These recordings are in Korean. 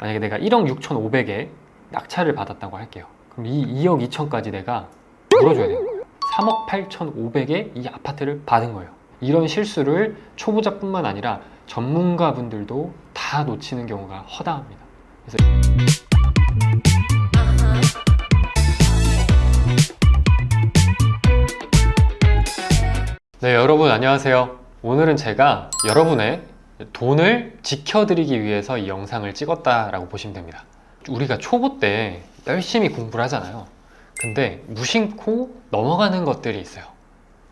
만약에 내가 1억 6,500에 낙찰을 받았다고 할게요. 그럼 이 2억 2천까지 내가 물어줘야 거예요. 3억 8,500에 이 아파트를 받은 거예요. 이런 실수를 초보자뿐만 아니라 전문가분들도 다 놓치는 경우가 허다합니다. 네, 여러분 안녕하세요. 오늘은 제가 여러분의 돈을 지켜드리기 위해서 이 영상을 찍었다라고 보시면 됩니다. 우리가 초보 때 열심히 공부를 하잖아요. 근데 무심코 넘어가는 것들이 있어요.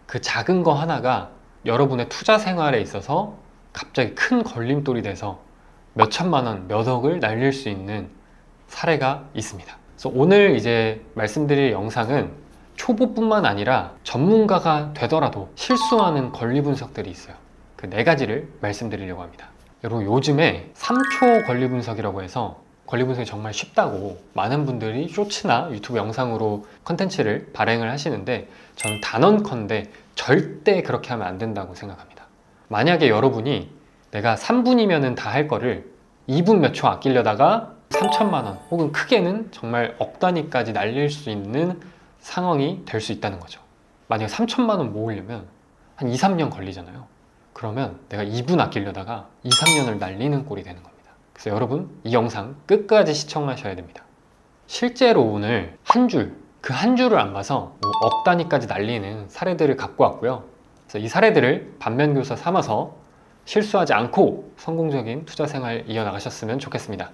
그 작은 거 하나가 여러분의 투자 생활에 있어서 갑자기 큰 걸림돌이 돼서 몇 천만 원, 몇 억을 날릴 수 있는 사례가 있습니다. 그래서 오늘 이제 말씀드릴 영상은 초보뿐만 아니라 전문가가 되더라도 실수하는 권리 분석들이 있어요. 그 네 가지를 말씀드리려고 합니다. 여러분 요즘에 3초 권리 분석이라고 해서 권리 분석이 정말 쉽다고 많은 분들이 쇼츠나 유튜브 영상으로 컨텐츠를 발행을 하시는데 저는 단언컨대 절대 그렇게 하면 안 된다고 생각합니다. 만약에 여러분이 내가 3분이면은 다할 거를 2분 몇 초 아끼려다가 3천만 원 혹은 크게는 정말 억 단위까지 날릴 수 있는 상황이 될 수 있다는 거죠. 만약에 3천만 원 모으려면 한 2, 3년 걸리잖아요. 그러면 내가 2분 아끼려다가 2, 3년을 날리는 꼴이 되는 겁니다. 그래서 여러분 이 영상 끝까지 시청하셔야 됩니다. 실제로 오늘 한 줄, 그 한 줄을 안 봐서 뭐 억 단위까지 날리는 사례들을 갖고 왔고요. 그래서 이 사례들을 반면교사 삼아서 실수하지 않고 성공적인 투자 생활 이어나가셨으면 좋겠습니다.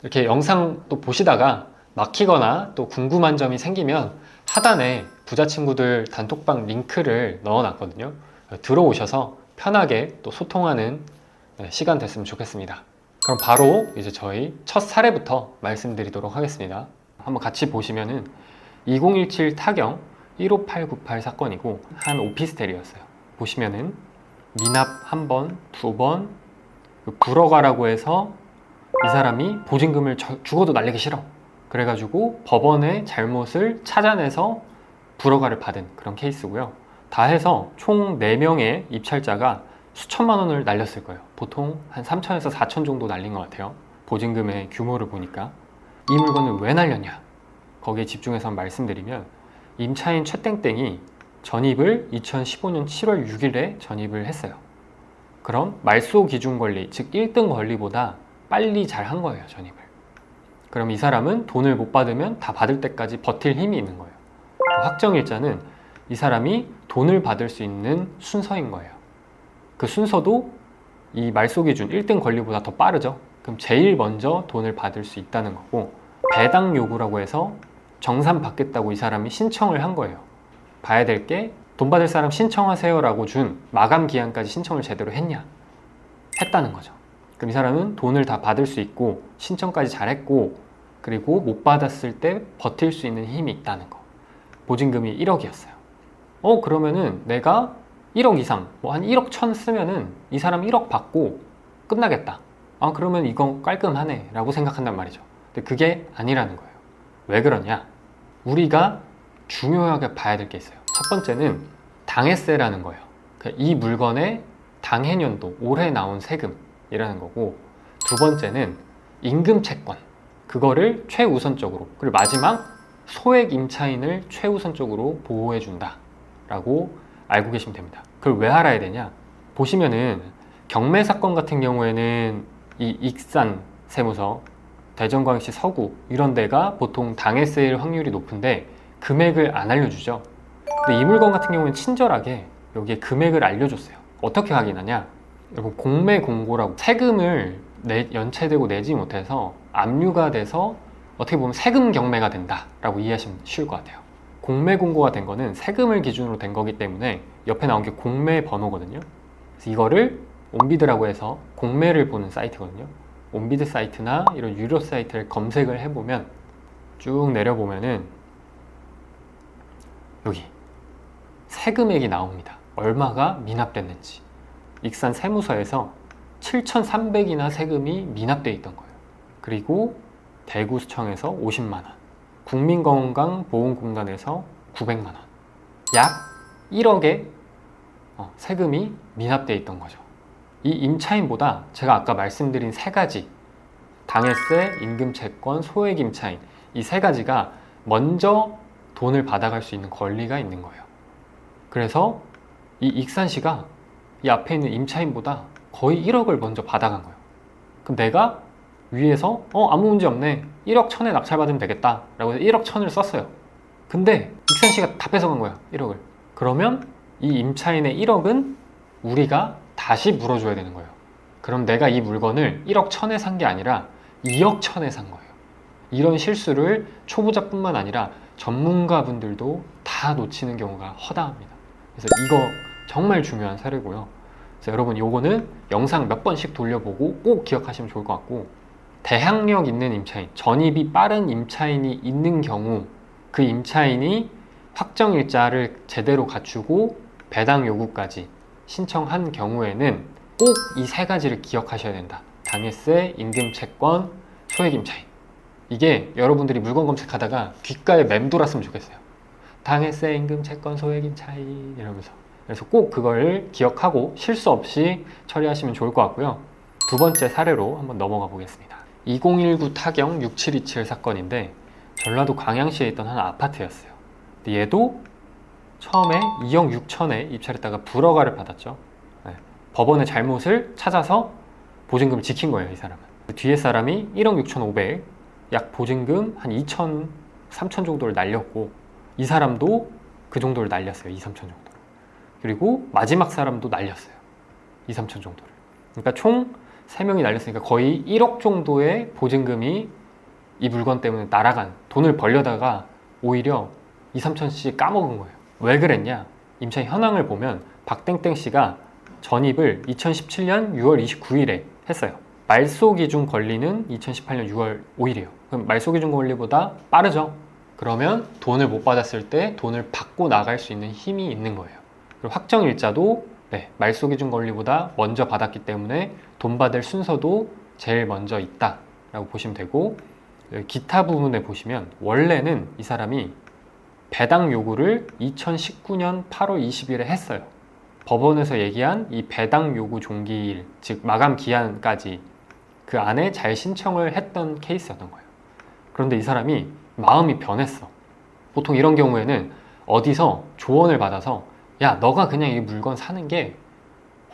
이렇게 영상 또 보시다가 막히거나 또 궁금한 점이 생기면 하단에 부자 친구들 단톡방 링크를 넣어놨거든요. 들어오셔서 편하게 또 소통하는 네, 시간 됐으면 좋겠습니다. 그럼 바로 이제 저희 첫 사례부터 말씀드리도록 하겠습니다. 한번 같이 보시면은 2017 타경 15898 사건이고 한 오피스텔이었어요. 보시면은 미납 한 번, 두 번, 그 불어가라고 해서 이 사람이 보증금을 저- 죽어도 날리기 싫어. 그래가지고 법원의 잘못을 찾아내서 불허가를 받은 그런 케이스고요. 다 해서 총 4명의 입찰자가 수천만 원을 날렸을 거예요. 보통 한 3천에서 4천 정도 날린 것 같아요. 보증금의 규모를 보니까. 이 물건을 왜 날렸냐? 거기에 집중해서 말씀드리면 임차인 최땡땡이 전입을 2015년 7월 6일에 전입을 했어요. 그럼 말소 기준 권리, 즉 1등 권리보다 빨리 잘 한 거예요, 전입을. 그럼 이 사람은 돈을 못 받으면 다 받을 때까지 버틸 힘이 있는 거예요. 그 확정일자는 이 사람이 돈을 받을 수 있는 순서인 거예요. 그 순서도 이 말소 기준 1등 권리보다 더 빠르죠. 그럼 제일 먼저 돈을 받을 수 있다는 거고 배당 요구라고 해서 정산 받겠다고 이 사람이 신청을 한 거예요. 봐야 될 게 돈 받을 사람 신청하세요라고 준 마감 기한까지 신청을 제대로 했냐? 했다는 거죠. 그럼 이 사람은 돈을 다 받을 수 있고 신청까지 잘했고 그리고 못 받았을 때 버틸 수 있는 힘이 있다는 거. 보증금이 1억이었어요. 어 그러면은 내가 1억 이상 뭐 한 1억 천 쓰면은 이 사람 1억 받고 끝나겠다. 아 그러면 이건 깔끔하네 라고 생각한단 말이죠. 근데 그게 아니라는 거예요. 왜 그러냐? 우리가 중요하게 봐야 될 게 있어요. 첫 번째는 당해세라는 거예요. 그러니까 이 물건의 당해년도 올해 나온 세금이라는 거고 두 번째는 임금 채권 그거를 최우선적으로 그리고 마지막 소액 임차인을 최우선적으로 보호해 준다 라고 알고 계시면 됩니다. 그걸 왜 알아야 되냐? 보시면은 경매 사건 같은 경우에는 이 익산 세무서, 대전광역시 서구 이런 데가 보통 당해세일 확률이 높은데 금액을 안 알려주죠. 근데 이 물건 같은 경우는 친절하게 여기에 금액을 알려줬어요. 어떻게 확인하냐? 여러분 공매 공고라고 세금을 내, 연체되고 내지 못해서 압류가 돼서 어떻게 보면 세금 경매가 된다라고 이해하시면 쉬울 것 같아요. 공매 공고가 된 거는 세금을 기준으로 된 거기 때문에 옆에 나온 게 공매 번호거든요. 그래서 이거를 온비드라고 해서 공매를 보는 사이트거든요. 온비드 사이트나 이런 유료 사이트를 검색을 해보면 쭉 내려보면은 여기 세금액이 나옵니다. 얼마가 미납됐는지. 익산 세무서에서 7,300이나 세금이 미납돼 있던 거예요. 그리고 대구수청에서 50만 원, 국민건강보험공단에서 900만 원, 약 1억의 어, 세금이 미납돼 있던 거죠. 이 임차인보다 제가 아까 말씀드린 세 가지 당해세, 임금채권, 소액임차인 이 세 가지가 먼저 돈을 받아갈 수 있는 권리가 있는 거예요. 그래서 이 익산 씨가 이 앞에 있는 임차인보다 거의 1억을 먼저 받아간 거예요. 그럼 내가 위에서 어 아무 문제 없네 1억 천에 낙찰받으면 되겠다 라고 해서 1억 천을 썼어요. 근데 익산 씨가 다 뺏어간 거야 1억을. 그러면 이 임차인의 1억은 우리가 다시 물어줘야 되는 거예요. 그럼 내가 이 물건을 1억 천에 산 게 아니라 2억 천에 산 거예요. 이런 실수를 초보자뿐만 아니라 전문가분들도 다 놓치는 경우가 허다합니다. 그래서 이거 정말 중요한 사례고요. 그래서 여러분 요거는 영상 몇 번씩 돌려보고 꼭 기억하시면 좋을 것 같고 대항력 있는 임차인, 전입이 빠른 임차인이 있는 경우 그 임차인이 확정 일자를 제대로 갖추고 배당 요구까지 신청한 경우에는 꼭 이 세 가지를 기억하셔야 된다. 당해세, 임금 채권, 소액 임차인. 이게 여러분들이 물건 검색하다가 귓가에 맴돌았으면 좋겠어요. 당해세, 임금 채권, 소액 임차인 이러면서. 그래서 꼭 그걸 기억하고 실수 없이 처리하시면 좋을 것 같고요. 두 번째 사례로 한번 넘어가 보겠습니다. 2019 타경 6727 사건인데 전라도 광양시에 있던 한 아파트였어요. 얘도 처음에 2억 6천에 입찰했다가 불허가를 받았죠. 네. 법원의 잘못을 찾아서 보증금을 지킨 거예요, 이 사람은. 그 뒤에 사람이 1억 6천 5백, 약 보증금 한 2천, 3천 정도를 날렸고, 이 사람도 그 정도를 날렸어요, 2, 3천 정도를. 그리고 마지막 사람도 날렸어요, 2, 3천 정도를. 그러니까 총 3명이 날렸으니까 거의 1억 정도의 보증금이 이 물건 때문에 날아간, 돈을 벌려다가 오히려 2, 3천씩 까먹은 거예요. 왜 그랬냐? 임차인 현황을 보면 박땡땡 씨가 전입을 2017년 6월 29일에 했어요. 말소 기준 권리는 2018년 6월 5일이에요. 그럼 말소 기준 권리보다 빠르죠? 그러면 돈을 못 받았을 때 돈을 받고 나갈 수 있는 힘이 있는 거예요. 그리고 확정 일자도 네, 말소 기준 권리보다 먼저 받았기 때문에 돈 받을 순서도 제일 먼저 있다라고 보시면 되고 기타 부분에 보시면 원래는 이 사람이 배당 요구를 2019년 8월 20일에 했어요. 법원에서 얘기한 이 배당 요구 종기일, 즉 마감 기한까지 그 안에 잘 신청을 했던 케이스였던 거예요. 그런데 이 사람이 마음이 변했어. 보통 이런 경우에는 어디서 조언을 받아서 야, 너가 그냥 이 물건 사는 게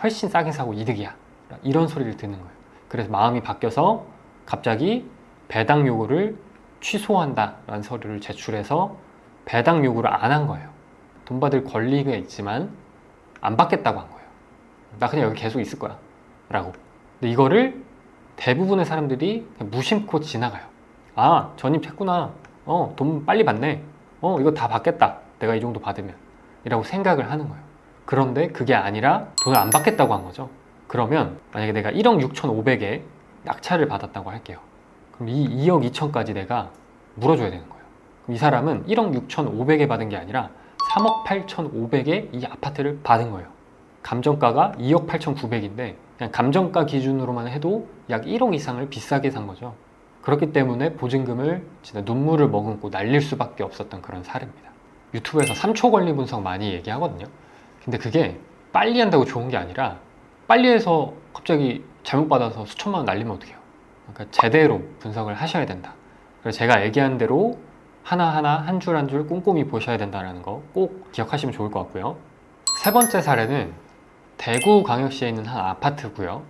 훨씬 싸게 사고 이득이야. 이런 소리를 듣는 거예요. 그래서 마음이 바뀌어서 갑자기 배당 요구를 취소한다라는 서류를 제출해서 배당 요구를 안 한 거예요. 돈 받을 권리가 있지만 안 받겠다고 한 거예요. 나 그냥 여기 계속 있을 거야. 라고. 근데 이거를 대부분의 사람들이 무심코 지나가요. 아, 전입했구나. 어, 돈 빨리 받네. 어, 이거 다 받겠다. 내가 이 정도 받으면. 이라고 생각을 하는 거예요. 그런데 그게 아니라 돈을 안 받겠다고 한 거죠. 그러면 만약에 내가 1억 6천5백에 낙찰을 받았다고 할게요. 그럼 이 2억 2천까지 내가 물어줘야 되는 거예요. 이 사람은 1억 6천5백에 받은 게 아니라 3억 8천5백에 이 아파트를 받은 거예요. 감정가가 2억 8천9백인데 그냥 감정가 기준으로만 해도 약 1억 이상을 비싸게 산 거죠. 그렇기 때문에 보증금을 진짜 눈물을 머금고 날릴 수밖에 없었던 그런 사례입니다. 유튜브에서 3초 권리 분석 많이 얘기하거든요. 근데 그게 빨리 한다고 좋은 게 아니라 빨리 해서 갑자기 잘못 받아서 수천만 원 날리면 어떡해요. 그러니까 제대로 분석을 하셔야 된다. 그래서 제가 얘기한 대로 하나하나 한 줄 한 줄 꼼꼼히 보셔야 된다는 거 꼭 기억하시면 좋을 것 같고요. 세 번째 사례는 대구 광역시에 있는 한 아파트고요.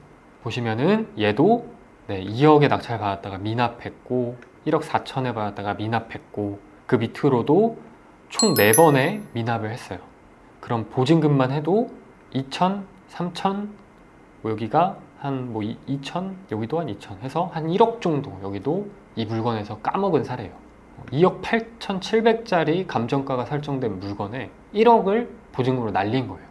보시면은 얘도 네, 2억에 낙찰 받았다가 미납했고 1억 4천에 받았다가 미납했고 그 밑으로도 총 4번의 미납을 했어요. 그럼 보증금만 해도 2천, 3천, 뭐 여기가 한뭐 2천, 여기도 한 2천 해서 한 1억 정도 여기도 이 물건에서 까먹은 사례예요. 2억 8,700짜리 감정가가 설정된 물건에 1억을 보증금으로 날린 거예요.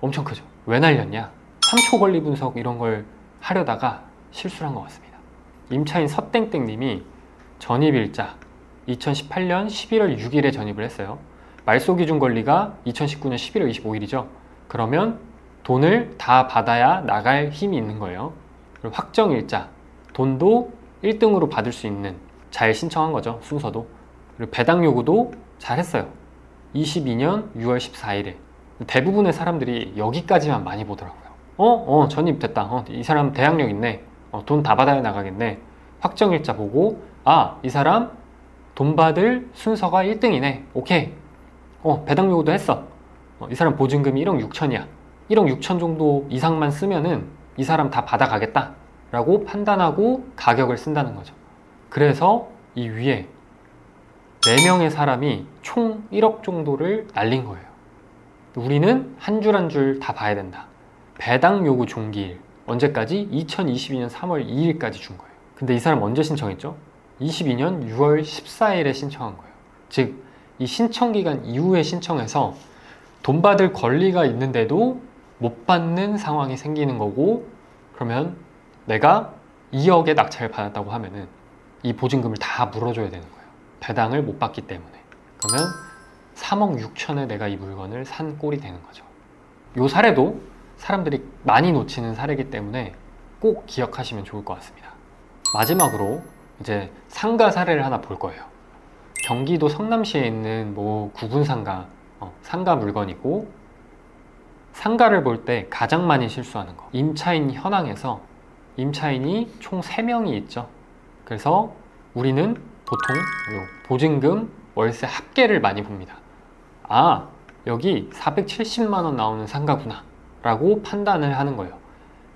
엄청 크죠? 왜 날렸냐? 3초 권리 분석 이런 걸 하려다가 실수를 한 것 같습니다. 임차인 서땡땡님이 전입일자 2018년 11월 6일에 전입을 했어요. 말소 기준 권리가 2019년 11월 25일이죠. 그러면 돈을 다 받아야 나갈 힘이 있는 거예요. 그리고 확정 일자 돈도 1등으로 받을 수 있는 잘 신청한 거죠. 순서도. 그리고 배당 요구도 잘 했어요. 22년 6월 14일에. 대부분의 사람들이 여기까지만 많이 보더라고요. 어, 어, 전입됐다. 어, 이 사람 대항력 있네. 어, 돈 다 받아야 나가겠네. 확정일자 보고 아 이 사람 돈 받을 순서가 1등이네. 오케이. 어 배당 요구도 했어. 어, 이 사람 보증금이 1억 6천이야. 1억 6천 정도 이상만 쓰면은 이 사람 다 받아가겠다. 라고 판단하고 가격을 쓴다는 거죠. 그래서 이 위에 4명의 사람이 총 1억 정도를 날린 거예요. 우리는 한 줄 한 줄 다 봐야 된다. 배당 요구 종기일 언제까지? 2022년 3월 2일까지 준 거예요. 근데 이 사람 언제 신청했죠? 22년 6월 14일에 신청한 거예요. 즉, 이 신청 기간 이후에 신청해서 돈 받을 권리가 있는데도 못 받는 상황이 생기는 거고, 그러면 내가 2억의 낙찰을 받았다고 하면은 이 보증금을 다 물어줘야 되는 거예요. 배당을 못 받기 때문에. 그러면 3억 6천에 내가 이 물건을 산 꼴이 되는 거죠. 요 사례도 사람들이 많이 놓치는 사례이기 때문에 꼭 기억하시면 좋을 것 같습니다. 마지막으로 이제 상가 사례를 하나 볼 거예요. 경기도 성남시에 있는 뭐 구군 상가, 어, 상가 물건이고 상가를 볼 때 가장 많이 실수하는 거. 임차인 현황에서 임차인이 총 3명이 있죠. 그래서 우리는 보통 요 보증금, 월세 합계를 많이 봅니다. 아, 여기 470만 원 나오는 상가구나. 라고 판단을 하는 거예요.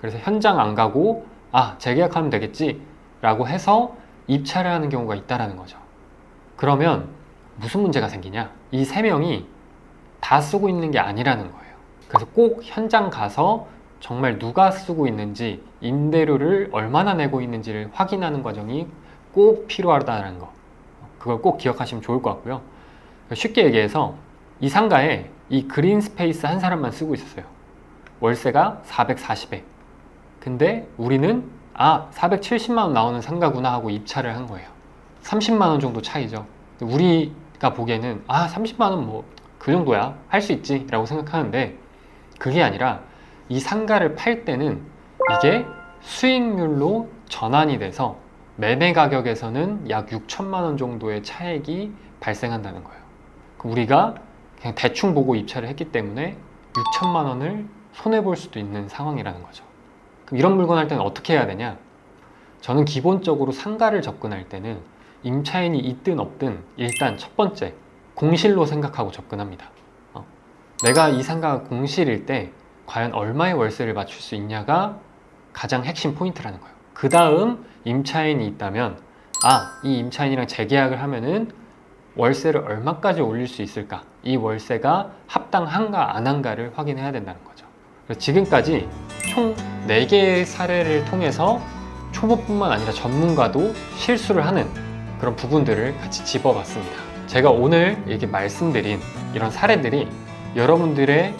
그래서 현장 안 가고 아 재계약하면 되겠지 라고 해서 입찰을 하는 경우가 있다라는 거죠. 그러면 무슨 문제가 생기냐? 이 세 명이 다 쓰고 있는 게 아니라는 거예요. 그래서 꼭 현장 가서 정말 누가 쓰고 있는지 임대료를 얼마나 내고 있는지를 확인하는 과정이 꼭 필요하다는 거. 그걸 꼭 기억하시면 좋을 것 같고요. 쉽게 얘기해서 이 상가에 이 그린 스페이스 한 사람만 쓰고 있었어요. 월세가 440에. 근데 우리는 아, 470만 원 나오는 상가구나 하고 입찰을 한 거예요. 30만 원 정도 차이죠. 우리가 보기에는 아, 30만 원 뭐 그 정도야. 할 수 있지. 라고 생각하는데 그게 아니라 이 상가를 팔 때는 이게 수익률로 전환이 돼서 매매 가격에서는 약 6천만 원 정도의 차액이 발생한다는 거예요. 우리가 그냥 대충 보고 입찰을 했기 때문에 6천만 원을 손해 볼 수도 있는 상황이라는 거죠. 그럼 이런 물건 할 때는 어떻게 해야 되냐? 저는 기본적으로 상가를 접근할 때는 임차인이 있든 없든 일단 첫 번째 공실로 생각하고 접근합니다. 어, 내가 이 상가가 공실일 때 과연 얼마의 월세를 맞출 수 있냐가 가장 핵심 포인트라는 거예요. 그 다음 임차인이 있다면 아, 이 임차인이랑 재계약을 하면은 월세를 얼마까지 올릴 수 있을까? 이 월세가 합당한가 안 한가를 확인해야 된다는 거죠. 지금까지 총 4개의 사례를 통해서 초보뿐만 아니라 전문가도 실수를 하는 그런 부분들을 같이 짚어봤습니다. 제가 오늘 이렇게 말씀드린 이런 사례들이 여러분들의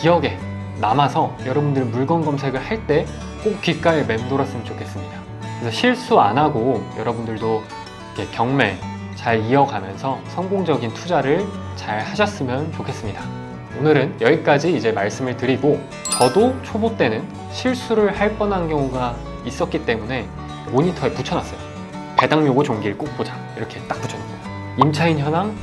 기억에 남아서 여러분들 물건 검색을 할 때 꼭 귓가에 맴돌았으면 좋겠습니다. 그래서 실수 안 하고 여러분들도 경매 잘 이어가면서 성공적인 투자를 잘 하셨으면 좋겠습니다. 오늘은 여기까지 이제 말씀을 드리고 저도 초보 때는 실수를 할 뻔한 경우가 있었기 때문에 모니터에 붙여놨어요. 배당 요구 종기를 꼭 보자. 이렇게 딱 붙여놓고 임차인 현황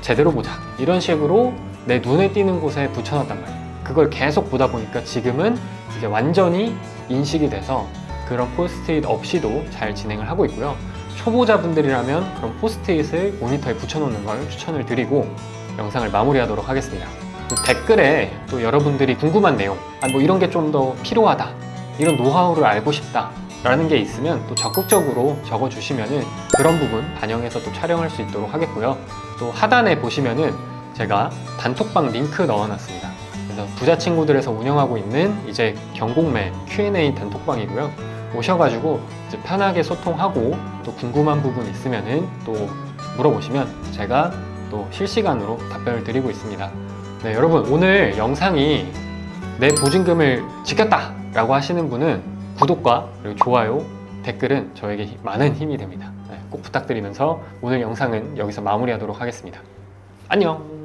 제대로 보자. 이런 식으로 내 눈에 띄는 곳에 붙여놨단 말이에요. 그걸 계속 보다 보니까 지금은 이제 완전히 인식이 돼서 그런 포스트잇 없이도 잘 진행을 하고 있고요. 초보자분들이라면 그런 포스트잇을 모니터에 붙여놓는 걸 추천을 드리고 영상을 마무리하도록 하겠습니다. 또 댓글에 또 여러분들이 궁금한 내용, 아, 뭐 이런 게 좀 더 필요하다, 이런 노하우를 알고 싶다, 라는 게 있으면 또 적극적으로 적어주시면은 그런 부분 반영해서 또 촬영할 수 있도록 하겠고요. 또 하단에 보시면은 제가 단톡방 링크 넣어놨습니다. 그래서 부자 친구들에서 운영하고 있는 이제 경공매 Q&A 단톡방이고요. 오셔가지고 이제 편하게 소통하고 또 궁금한 부분 있으면은 또 물어보시면 제가 또 실시간으로 답변을 드리고 있습니다. 네, 여러분 오늘 영상이 내 보증금을 지켰다 라고 하시는 분은 구독과 그리고 좋아요, 댓글은 저에게 힘- 많은 힘이 됩니다. 네, 꼭 부탁드리면서 오늘 영상은 여기서 마무리하도록 하겠습니다. 안녕!